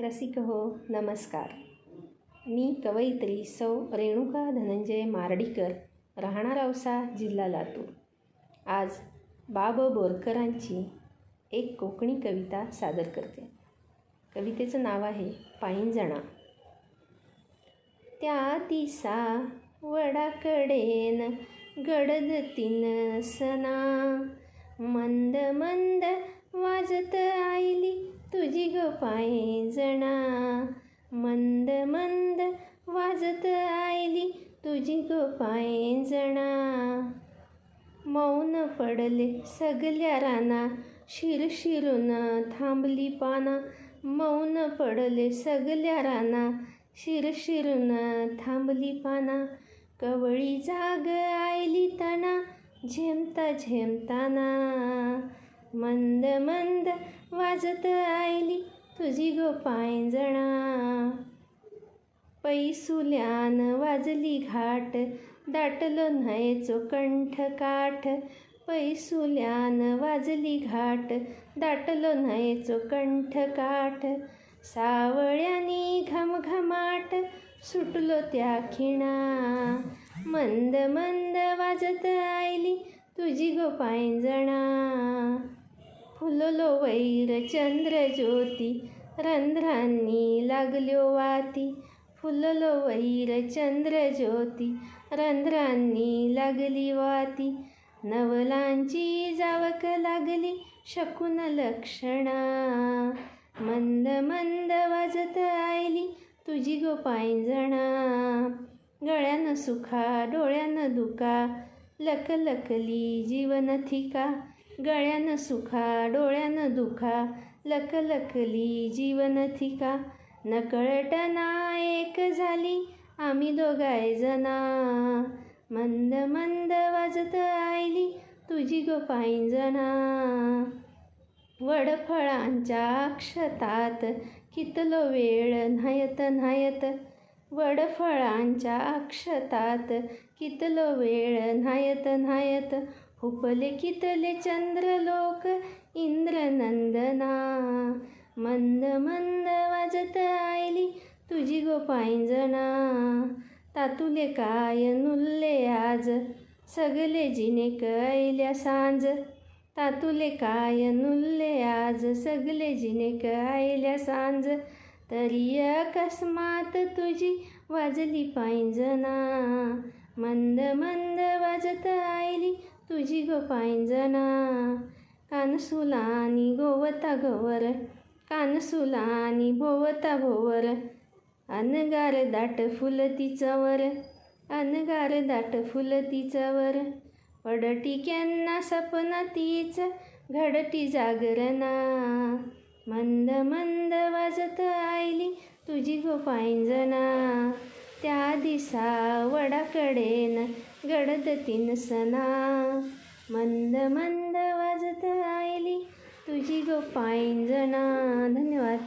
रसिक हो नमस्कार. मी कवयित्री सौ रेणुका धनंजय मारडीकर राहणार औसा जिल्हा लातूर. आज बाब बोरकरांची एक कोकणी कविता सादर करते. कवितेचं नाव आहे पायंजणा. त्या दिसा वडाकडेन गडद तीन सना मंद मंद पायजणा मंद मंद वाजत आयली तुझी ग पायजणा मौन पडले सगल्या राना. शिरशिरून थांबली पाना. मौन पडले सगल्या राना. शिरशिरून थांबली पाना. कवळी जाग आयली तना. झेमता झेमताना. मंद मंद वाजत आयली तुझी गो पायंजणा. पैसुल्यान वाजली घाट दाटलो न्हयचो कंठ काठ. पैसुल्यान वाजली घाट दाटलो न्हयचो कंठ काठ. सावळ्यांनी घमघमाट सुटलो त्या खिणा. मंद मंद वाजत आयली तुझी गो पायंजणा. फुललो वैर चंद्र ज्योती रंध्रांनी लागल्यो वाती. फुललो वैर चंद्र ज्योती रंध्रांनी लागली वाती. नवलांची जावक लागली शकून लक्षणा. मंद मंद वाजत आयली तुझी गो पायंजणा गळ्यानं सुखा डोळ्यानं दुका लकलकली जीवन थिका. गळ्यानं सुखा डोळ्यानं दुखा लकलकली जीवन थिका. नकळटना एक झाली आम्ही दोघाय जना. मंद मंद वाजत आयली तुझी गो पायंजणा वडफळांच्या अक्षतात कितलो वेळ न्हायत न्हायत. वडफळांच्या अक्षतात कितलो वेळ न्हायत न्हायत. हुपले कितले चंद्रलोक इंद्रनंदना। मंद मंद वाजत आयली तुझी गो पायजणा तातुले काय नुल्ले आज? सगले जिने कैल्या सांज। तातुले काय नुल्ले आज? सगले जिने कैल्या सांज। तरी अकस्मात तुझी वाजली पायजणा मंद मंद वाजत आयली तुझी गो कानसुला आणि गोवता गवर आणि भोवता भोवर अनगार दाट फुल तिचावर अनगार दाट फुल तिचावर पडटी केन्ना सपना तीच घडटी जागरणा. मंद मंद वाजत आयली तुझी गो पायंजणा त्या दिसा वडाकडेन गडद तीन सना मंद मंद वाजत आयली. तुझी गो पायंजणा धन्यवाद.